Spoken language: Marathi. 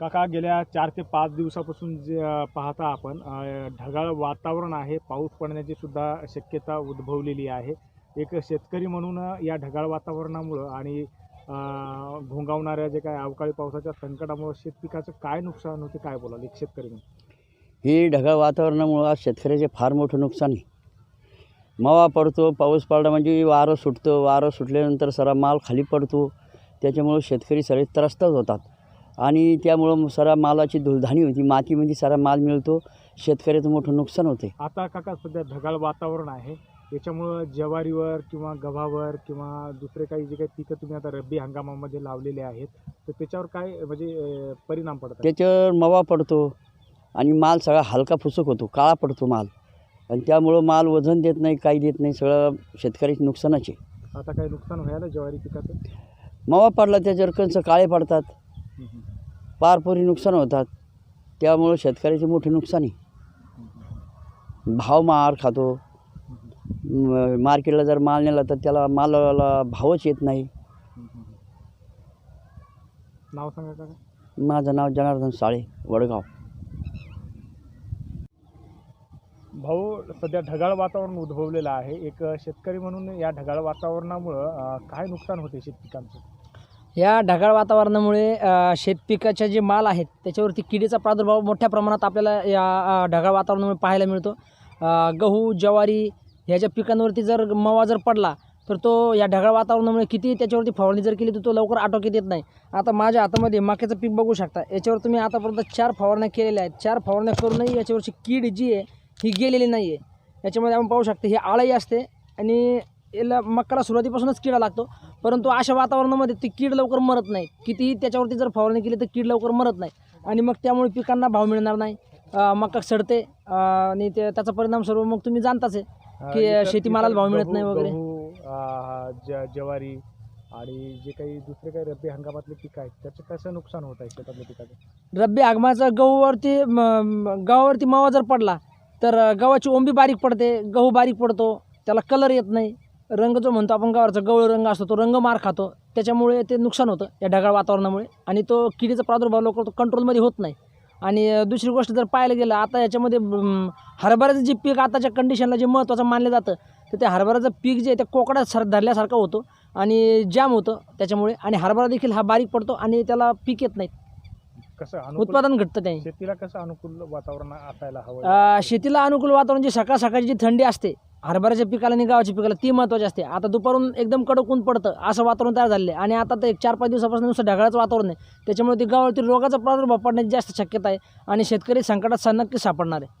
काका गेल्या चार ते पाच दिवसापासून जे पाहता आपण ढगाळ वातावरण आहे पाऊस पडण्याची सुद्धा शक्यता उद्भवलेली आहे. एक शेतकरी म्हणून या ढगाळ वातावरणामुळं आणि घोंगावणाऱ्या जे काय अवकाळी पावसाच्या संकटामुळं शेतपिकाचं काय नुकसान होते काय बोलाल एक शेतकरी म्हणून? ढगाळ वातावरणामुळं आज शेतकऱ्याचे फार मोठं नुकसान आहे. मावा पडतो पाऊस पडला म्हणजे वारं सुटतं वारं सुटल्यानंतर सरा माल खाली पडतो. त्याच्यामुळं शेतकरी सगळे त्रस्तच होतात. आणि त्यामुळं सारा मालाची धुळधाणी होती. मातीमध्ये सारा माल मिळतो. शेतकऱ्याचं मोठं नुकसान होते. आता काका सध्या ढगाळ वातावरण आहे. याच्यामुळं ज्वारीवर किंवा गव्हावर किंवा दुसरे काही जे काही पिकं तुम्ही आता रब्बी हंगामामध्ये लावलेले आहेत तर त्याच्यावर काय म्हणजे अ, परिणाम पडतात? त्याच्यावर मवा पडतो आणि माल सगळा हलका फुसक होतो. काळा पडतो माल. आणि त्यामुळं माल वजन देत नाही काही देत नाही. सगळं शेतकऱ्याची नुकसानाचे. आता काही नुकसान व्हायला ज्वारी पिकाचं? मावा पडला त्याच्यावर कंस काळे पडतात. पारपोरी नुकसान होतात. त्यामुळं शेतकऱ्याचे मोठे नुकसान आहे. भाव मार खातो. मार्केटला जर माल नेला तर त्याला मालाला भावच येत नाही. नाव का माझं नाव जनार्दन साळे वडगाव. भाऊ सध्या ढगाळ वातावरण उद्भवलेलं आहे. एक शेतकरी म्हणून या ढगाळ वातावरणामुळं काय नुकसान होते शेतपिकांचं? या ढगाळ वातावरणामुळे शेतपिकाच्या जे माल आहेत त्याच्यावरती किडीचा प्रादुर्भाव मोठ्या प्रमाणात आपल्याला या ढगाळ वातावरणामुळे पाहायला मिळतो. गहू ज्वारी ह्याच्या पिकांवरती जर मवा जर पडला तर तो या ढगाळ वातावरणामुळे किती त्याच्यावरती फवारणी जर केली तर तो लवकर आटोक्यात येत नाही. आता माझ्या हातामध्ये मक्याचं पीक बघू शकता. याच्यावर तुम्ही आतापर्यंत चार फवारण्या केलेल्या आहेत. चार फवारण्या करूनही याच्यावरची कीड जी आहे ही गेलेली नाही आहे याच्यामध्ये आपण पाहू शकतो ही आळही असते आणि याला मक्काला सुरुवातीपासूनच किडा लागतो. परंतु अशा वातावरणामध्ये ती कीड लवकर मरत नाही. कितीही त्याच्यावरती जर फवारणी केली तर कीड लवकर मरत नाही. आणि मग त्यामुळे पिकांना भाव मिळणार नाही. अं, मका सडते आणि ते त्याचा परिणाम सर्व मग तुम्ही जाणताच आहे की शेतीमालाला भाव मिळत नाही वगैरे. ज्वारी आणि जे काही दुसरे काही रब्बी हंगामातले पिकं आहेत त्याचं कसं नुकसान होत आहे शेतातल्या पिकाचं? रब्बी हंगामाचा गहूवरती गव्हावरती मावा जर पडला तर गव्हाची ओंबी बारीक पडते गहू बारीक पडतो त्याला कलर येत नाही. रंग जो म्हणतो आपण गव्हाचा गवळ रंग असतो तो रंग मार खातो. त्याच्यामुळे ते नुकसान होतं या ढगाळ वातावरणामुळे. आणि तो किडीचा प्रादुर्भाव लवकर तो कंट्रोलमध्ये होत नाही. आणि दुसरी गोष्ट जर पाहायला गेलं आता याच्यामध्ये हरभऱ्याचं जे पीक आताच्या कंडिशनला जे महत्त्वाचं मानलं जातं तर ते हरभऱ्याचं पीक जे आहे ते कोकडात सर धरल्यासारखं होतं आणि जाम होतं त्याच्यामुळे. आणि हरभरा देखील हा बारीक पडतो आणि त्याला पीक येत नाही कसं उत्पादन घटतं त्याने शेतीला कसं अनुकूल वातावरण असायला हवं? शेतीला अनुकूल वातावरण जी सकाळ सकाळची जी थंडी असते हरभऱ्याच्या पिकाला आणि गावाच्या पिकाला ती महत्त्वाची असते. आता दुपारून एकदम कडक ऊन पडतं असं वातावरण तयार झालं आहे. आणि आता ते एक चार पाच दिवसापासून नुसतं ढगाळाचं वातावरण आहे. त्याच्यामुळे ती गावावरती रोगाचा प्रादुर्भाव पडण्याची जास्त शक्यता आहे आणि शेतकरी संकटात नक्की सापडणार आहे.